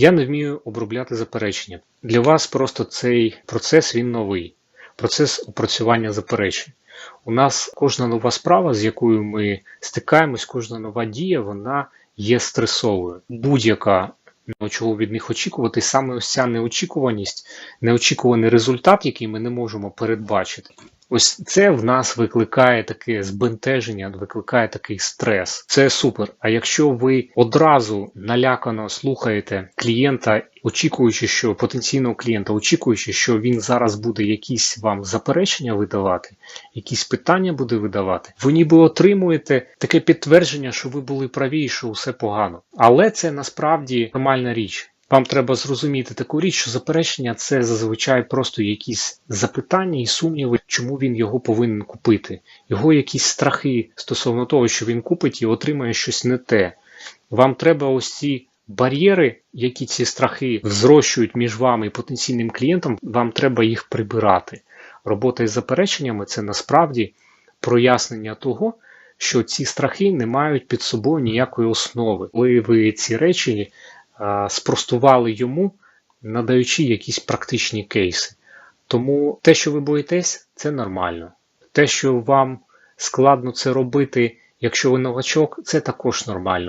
Я не вмію обробляти заперечення. Для вас просто цей процес він новий. Процес опрацювання заперечень. У нас кожна нова справа, з якою ми стикаємось, кожна нова дія, вона є стресовою. Будь-яка ну, чого від них очікувати, саме ось ця неочікуваність, неочікуваний результат, який ми не можемо передбачити. Ось це в нас викликає таке збентеження, викликає такий стрес. Це супер. А якщо ви одразу налякано слухаєте клієнта, очікуючи, що потенційного клієнта, очікуючи, що він зараз буде якісь вам заперечення видавати, якісь питання буде видавати, ви ніби отримуєте таке підтвердження, що ви були праві і що все погано. Але це насправді нормальна річ. Вам треба зрозуміти таку річ, що заперечення це зазвичай просто якісь запитання і сумніви, чому він його повинен купити. Його якісь страхи стосовно того, що він купить і отримає щось не те. Вам треба ось ці бар'єри, які ці страхи взрощують між вами і потенційним клієнтом, вам треба їх прибирати. Робота із запереченнями це насправді прояснення того, що ці страхи не мають під собою ніякої основи. Коли ви ці речі спростували йому, надаючи якісь практичні кейси. Тому те, що ви боїтесь, це нормально. Те, що вам складно це робити, якщо ви новачок, це також нормально.